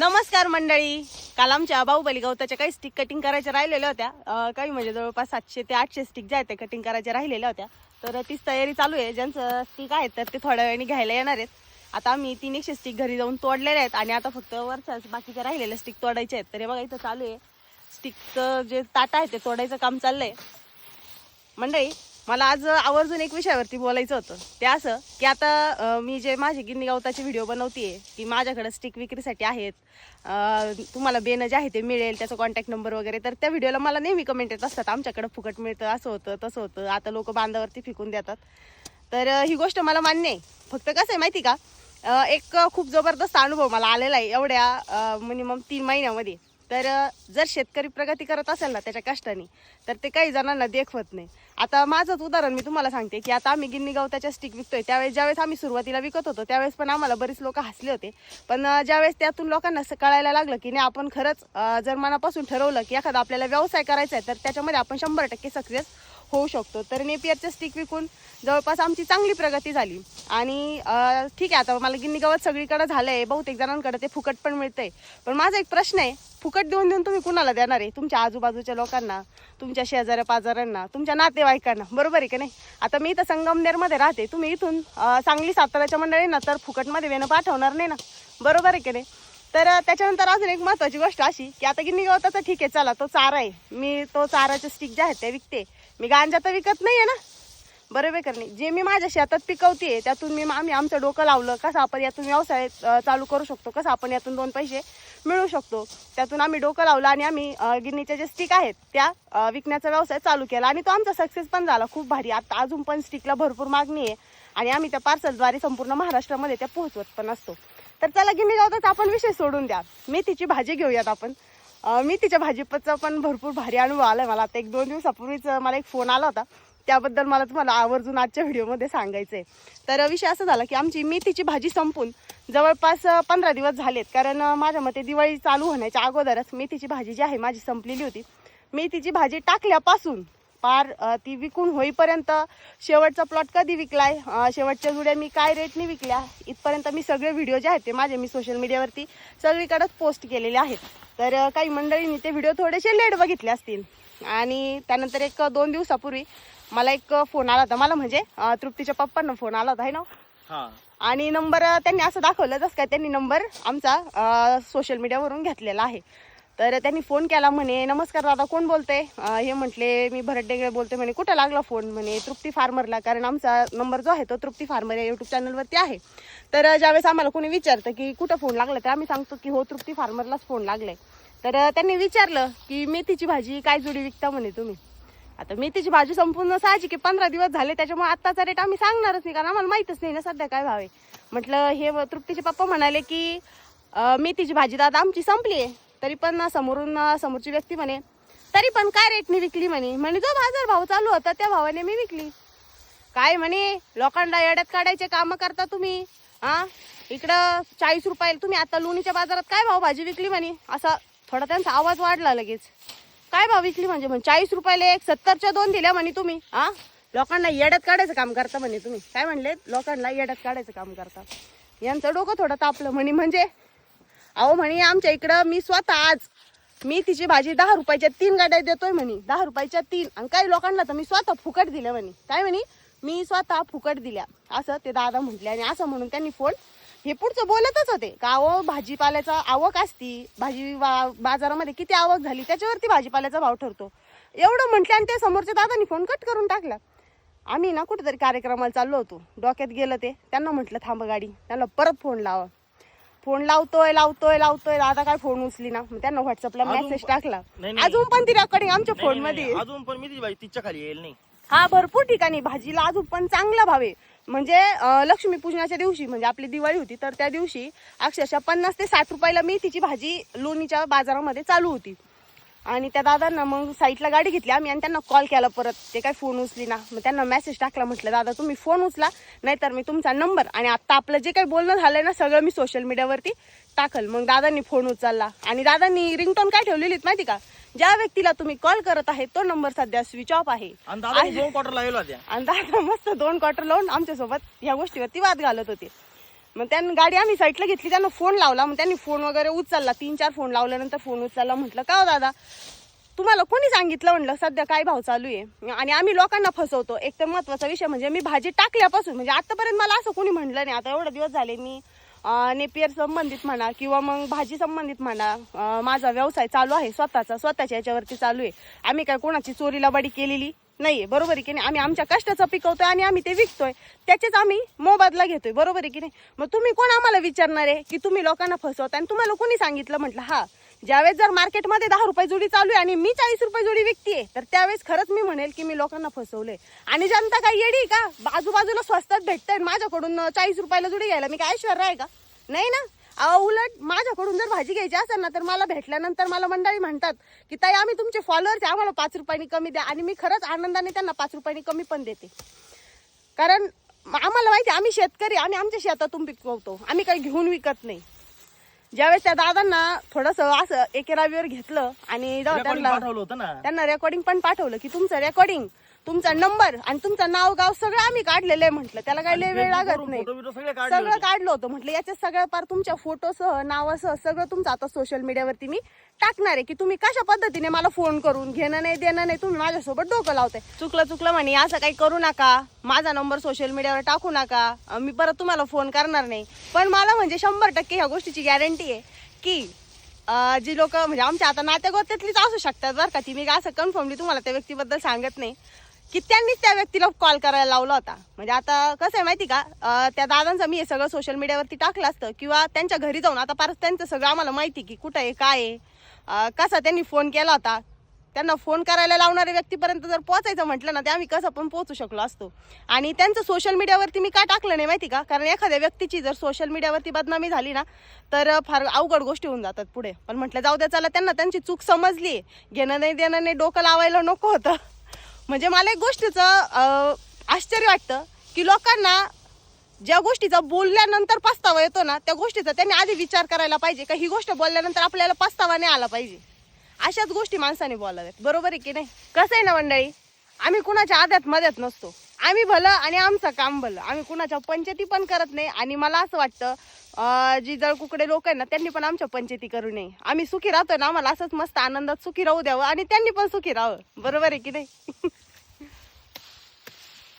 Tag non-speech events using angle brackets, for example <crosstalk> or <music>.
नमस्कार मंडळी. काल आमच्या बाहुबली गवताच्या काही स्टिक कटिंग करायच्या राहिलेल्या होत्या. काही म्हणजे जवळपास सातशे ते आठशे स्टिक ज्या आहेत कटिंग करायच्या राहिलेल्या होत्या. तर तीच तयारी चालू आहे. ज्यांचं स्टिक आहेत तर ते थोड्या वेळाने घ्यायला येणार आहेत. आता आम्ही तीन एकशे स्टिक घरी जाऊन तोडलेले आहेत आणि आता फक्त वरच्याच बाकीच्या राहिलेल्या स्टिक तोडायचे आहेत. तर हे बघा इथं चालू आहे. स्टिकचं जे ताटा आहे ते तोडायचं काम चाललंय. मंडळी मला आज आवर्जून एक विषयावरती बोलायचं होतं. ते असं की आता मी जे माझे गिन्नी गवताचे व्हिडिओ बनवते की माझ्याकडे स्टिक विक्रीसाठी आहेत. तुम्हाला बेनं जे आहे ते मिळेल त्याचा कॉन्टॅक्ट नंबर वगैरे. तर त्या व्हिडिओला मला नेहमी कमेंट येत असतात आमच्याकडे फुकट मिळतं असं होतं तसं होतं. आता लोक बांधावरती फिकून देतात. तर ही गोष्ट मला मान्य आहे. फक्त कसं आहे माहिती का? एक खूप जबरदस्त अनुभव मला आलेला आहे एवढ्या मिनिमम तीन महिन्यामध्ये. तर जर शेतकरी प्रगती करत असेल ना त्याच्या कष्टाने तर ते काही जणांना देखवत नाही. आता माझंच उदाहरण मी तुम्हाला सांगते की आता आम्ही गिन्नी गवताच्या स्टिक विकतोय. त्यावेळेस ज्यावेळेस आम्ही सुरुवातीला विकत होतो त्यावेळेस पण आम्हाला बरीच लोक हसले होते. पण ज्यावेळेस त्यातून लोकांना असं कळायला लागलं की नाही आपण खरंच जर मनापासून ठरवलं की एखादा आपल्याला व्यवसाय करायचा आहे तर त्याच्यामध्ये आपण शंभर टक्के सक्सेस होऊ शकतो. तर नेपियरच्या स्टिक विकून जवळपास आमची चांगली प्रगती झाली. आणि ठीक आहे आता मला गिन्नी गवत सगळीकडे आहे बहुतेक जणांकडे ते फुकट पण मिळतंय. पण माझा एक प्रश्न आहे फुकट देऊन देऊन तुम्ही कुणाला देणार आहे? तुमच्या आजूबाजूच्या लोकांना तुमच्या शेजाऱ्या पाजाऱ्यांना तुमच्या नातेवाईकांना. बरोबर आहे का नाही? आता मी तर संगमनेरमध्ये राहते. तुम्ही इथून सांगली साताऱ्याच्या मंडळींना तर फुकटमध्ये वेणं पाठवणार नाही ना? बरोबर आहे की नाही? तर त्याच्यानंतर अजून एक महत्त्वाची गोष्ट अशी की आता गिन्नी गवताचा ठीक आहे चला तो चारा आहे. मी तो चाराचे स्टिक जे आहेत ते विकते. मी गांजा तर विकत नाही आहे ना बरोबर करणे जे मी माझ्या शेतात पिकवते त्यातून मी आम्ही आमचं डोकं लावलं कसं आपण यातून व्यवसाय चालू करू शकतो कसं आपण यातून दोन पैसे मिळू शकतो. त्यातून आम्ही डोकं लावलं आणि आम्ही गिरणीच्या जे स्टिक आहेत त्या विकण्याचा व्यवसाय चालू केला. आणि तो आमचा सक्सेस पण झाला खूप भारी. आता अजून पण स्टिकला भरपूर मागणी आहे. आणि आम्ही त्या पार्सलद्वारे संपूर्ण महाराष्ट्रामध्ये त्या पोहोचवत पण असतो. तर चला गिन्नी गावताच आपण विषय सोडून द्या. मेथीची भाजी घेऊयात आपण. मेथीच्या भाजीपचा पण भरपूर भारी अनुभव आला आहे मला. आता एक दोन दिवसापूर्वीच मला एक फोन आला होता. त्याबद्दल मला तुम्हाला आवर्जून आजच्या व्हिडिओमध्ये सांगायचं आहे तर विषय असं झाला की आमची मेथीची भाजी संपून जवळपास पंधरा दिवस झालेत. कारण माझ्या मते दिवाळी चालू होण्याच्या अगोदरच मेथीची भाजी जी आहे माझी संपलेली होती. मेथीची भाजी टाकल्यापासून पार ती विकून होईपर्यंत शेवटचा प्लॉट कधी विकलाय? शेवटच्या जुड्या मी काय रेटने विकल्या? इथपर्यंत मी सगळे व्हिडिओ जे आहेत ते माझे मी सोशल मीडियावरती सगळीकडेच पोस्ट केलेले आहेत. तर काही मंडळींनी ते व्हिडिओ थोडेसे लेट बघितले असतील. आणि त्यानंतर एक दोन दिवसापूर्वी मला एक फोन आला होता. मला म्हणजे तृप्तीच्या पप्पांना फोन आला होता. है ना? आणि नंबर त्यांनी असं दाखवलं जसं काय? त्यांनी नंबर आमचा सोशल मीडियावरून घेतलेला आहे. तर त्यांनी फोन केला म्हणे नमस्कार दादा कोण बोलते? हे म्हटले मी भरत डेगळे बोलते म्हणे. कुठं लागला फोन? म्हणे तृप्ती फार्मरला. कारण आमचा नंबर जो आहे तो तृप्ती फार्मर या यूट्यूब चॅनलवरती आहे. तर ज्यावेळेस आम्हाला कोणी विचारतं की कुठं फोन लागला तर आम्ही सांगतो की हो तृप्ती फार्मरलाच फोन लागलाय. तर त्यांनी विचारलं की मेथीची भाजी काय जुडी विकता म्हणे तुम्ही? आता मेथीची भाजी संपूर्ण साहजिक की पंधरा दिवस झाले त्याच्यामुळे आत्ताचा रेट आम्ही सांगणारच नाही कारण आम्हाला माहितच नाही ना सध्या काय भाव आहे. म्हटलं हे तृप्तीचे पप्पा म्हणाले की मेथीची भाजी दादा आमची संपली आहे. तरी पण ना समोरून समोरची व्यक्ती म्हणे तरी पण काय रेटने विकली म्हणे? म्हणे जो बाजार भाव चालू होता त्या भावाने मी विकली. काय म्हणे? लोकांना येड्यात काढायचे कामं करता तुम्ही? हा इकडं चाळीस रुपयाला तुम्ही आता लोणीच्या बाजारात काय भाव भाजी विकली म्हणे? असा थोडा त्यांचा आवाज वाढला लगेच. काय भाव विकली म्हणजे? म्हणे चाळीस रुपयाला एक सत्तरच्या दोन दिल्या म्हणे तुम्ही हा लोकांना येड्यात काढायचं काम करता म्हणे तुम्ही. काय म्हणले लोकांना येड्यात काढायचं काम करता. यांचं डोकं थोडं तापलं म्हणे म्हणजे अहो म्हणे आमच्या इकडं मी स्वतः आज मी तिची भाजी दहा रुपयाच्या तीन गाड्या देतोय म्हणे दहा रुपयाच्या तीन. आणि काही लोकांना तर मी स्वतः फुकट दिल्या म्हणे. काय म्हणे? मी स्वतः फुकट दिल्या. असं ते दादा म्हटले आणि असं म्हणून त्यांनी फोन हे पुढचं बोलतच होते. का अहो भाजीपाल्याचा आवक असती भाजी बाजारामध्ये किती आवक झाली त्याच्यावरती भाजीपाल्याचा भाव ठरतो. एवढं म्हटलं आणि ते समोरच्या दादानी फोन कट करून टाकला. आम्ही ना कुठेतरी कार्यक्रमाला चाललो होतो. डोक्यात गेलं ते. त्यांना म्हटलं थांब गाडी. त्यांना परत फोन लावा. फोन लावतोय लावतोय लावतोय. दादा काय फोन उचली ना मग त्यांना व्हॉट्सअपला अजून मेसेज पण- टाकला. नाही, नाही. अजून पण ती रेकॉर्डिंग आमच्या फोन नाही, मध्ये नाही, आहे. अजून पण मी बाई तिच्या खाली येईल नाही. हा भरपूर ठिकाणी. भाजीला अजून पण चांगला भाव आहे. म्हणजे अं, लक्ष्मीपूजनाच्या दिवशी म्हणजे आपली दिवाळी होती तर त्या दिवशी अक्षरशः पन्नास ते साठ रुपयाला मी तिची भाजी लोणीच्या बाजारामध्ये चालू होती. आणि त्या दादांना मग साईडला गाडी घेतली आम्ही आणि त्यांना कॉल केला परत. ते काय फोन उचली ना. मग त्यांना मेसेज टाकला म्हटलं दादा तुम्ही फोन उचला नाहीतर मी तुमचा नंबर आणि आता आपलं जे काही बोलणं झालंय ना सगळं मी सोशल मीडियावरती टाकल. मग दादांनी फोन उचलला. आणि दादांनी रिंगटोन काय ठेवलेली माहिती का? ज्या व्यक्तीला तुम्ही कॉल करत आहे तो नंबर सध्या स्विच ऑफ आहे. आणि दादा दोन क्वार्टर लागेल होत्या आणि दादा मस्त दोन क्वार्टर लावून आमच्यासोबत या गोष्टीवरती वाद घालत होते. मग त्यांनी गाडी आम्ही साईडला घेतली त्यांना फोन लावला. मग त्यांनी फोन वगैरे उचलला. तीन चार फोन लावल्यानंतर फोन उचलला. म्हटलं का हो दादा? तुम्हाला कोणी सांगितलं? म्हणलं सध्या काय भाव चालू आहे? आणि आम्ही लोकांना फसवतो. एक तर महत्त्वाचा विषय म्हणजे मी भाजी टाकल्यापासून म्हणजे आतापर्यंत मला असं कोणी म्हणलं नाही. आता एवढे दिवस झाले मी नेपियर संबंधित म्हणा किंवा मग भाजी संबंधित म्हणा माझा व्यवसाय चालू आहे. स्वतःचा स्वतःच्या याच्यावरती चालू आहे. आम्ही काय कोणाची चोरीला बडी केलेली? नाहीये बरोबर आहे की नाही? आम्ही आमच्या कष्टाचं पिकवतोय आणि आम्ही ते विकतोय. त्याचेच आम्ही मोबदला घेतोय बरोबर आहे की नाही? मग तुम्ही कोण आम्हाला विचारणार आहे की तुम्ही लोकांना फसवता? आणि तुम्हाला कोणी सांगितलं? म्हटलं हा ज्यावेळेस जर मार्केटमध्ये दहा रुपये जोडी चालू आहे आणि मी चाळीस रुपये जोडी विकतीये तर त्यावेळेस खरंच मी म्हणेल की मी लोकांना फसवले आणि जनता काय येडी आहे का? आजूबाजूला स्वस्तात भेटतंय माझ्याकडून चाळीस रुपयाला जोडी घ्यायला मी काय ऐश्वर आहे का? नाही ना? उलट माझ्याकडून जर भाजी घ्यायची असेल ना तर मला भेटल्यानंतर मला मंडळी म्हणतात की ताई आम्ही तुमचे फॉलोअर्स आहे आम्हाला पाच रुपयांनी कमी द्या आणि मी खरंच आनंदाने त्यांना पाच रुपयांनी कमी पण देते. कारण आम्हाला माहिती आम्ही शेतकरी आम्ही आमच्या शेतातून पिकवतो. आम्ही काही घेऊन विकत नाही. ज्यावेळेस त्या दादांना थोडंसं असं एकेरावीवर घेतलं आणि त्यांना रेकॉर्डिंग पण पाठवलं की तुमचं रेकॉर्डिंग तुमचा नंबर आणि तुमचं नाव गाव सगळं आम्ही काढलेलं आहे म्हटलं. त्याला काही लय वेळ लागत नाही. सगळे काढले होते. म्हटलं. याच्यात सगळ्या पार तुमच्या फोटोसह नावासह सगळं तुमचं आता सोशल मीडियावरती मी टाकणार आहे की तुम्ही कशा पद्धतीने मला फोन करून घेणं नाही देणं नाही तुम्ही माझ्यासोबत डोकं लावताय. चुकलं चुकलं म्हणे. असं काही करू नका. माझा नंबर सोशल मीडियावर टाकू नका. मी परत तुम्हाला फोन करणार नाही. पण मला म्हणजे शंभर टक्के ह्या गोष्टीची गॅरंटी आहे की जी लोक म्हणजे आमच्या आता नात्यागोत्यातलीच असू शकतात बरं का ती. मी असं कन्फर्मली तुम्हाला त्या व्यक्तीबद्दल सांगत नाही. की त्यांनीच त्या व्यक्तीला कॉल करायला लावला होता. म्हणजे आता कसं आहे माहिती का त्या दादांचं मी हे सगळं सोशल मीडियावरती टाकलं असतं किंवा त्यांच्या घरी जाऊन आता परत त्यांचं सगळं आम्हाला माहिती की कुठं आहे काय आहे कसा त्यांनी फोन केला होता. त्यांना फोन करायला लावणाऱ्या व्यक्तीपर्यंत जर पोहोचायचं म्हटलं ना ते आम्ही कसं पण पोहोचू शकलो असतो. आणि त्यांचं सोशल मीडियावरती मी का टाकलं नाही माहिती का कारण एखाद्या व्यक्तीची जर सोशल मीडियावरती बदनामी झाली ना तर फार अवघड गोष्टी होऊन जातात पुढे. पण म्हटलं जाऊ द्या चला त्यांना त्यांची चूक समजली घेणं नाही देणं नाही डोकं लावायला नको होतं. म्हणजे मला एक गोष्टीचं आश्चर्य वाटतं की लोकांना ज्या गोष्टीचा बोलल्यानंतर पस्तावा येतो ना त्या गोष्टीचा त्यांनी आधी विचार करायला पाहिजे का ही गोष्ट बोलल्यानंतर आपल्याला पस्तावा नाही आला पाहिजे? अशाच गोष्टी माणसाने बोलाव्यात. बरोबर आहे की नाही? कसं आहे ना मंडळी? आम्ही कुणाच्या आद्यात मध्यात नसतो. आम्ही भलं आणि आमचं काम भलं. आम्ही कुणाच्या पंचायती पण करत नाही. आणि मला असं वाटतं जी जळकुकडे लोक आहेत ना त्यांनी पण आमच्या पंचायती करू नये. आम्ही सुखी राहतो ना आम्हाला असंच मस्त आनंदात सुखी राहू द्यावं आणि त्यांनी पण सुखी राहावं. बरोबर आहे की नाही? <laughs>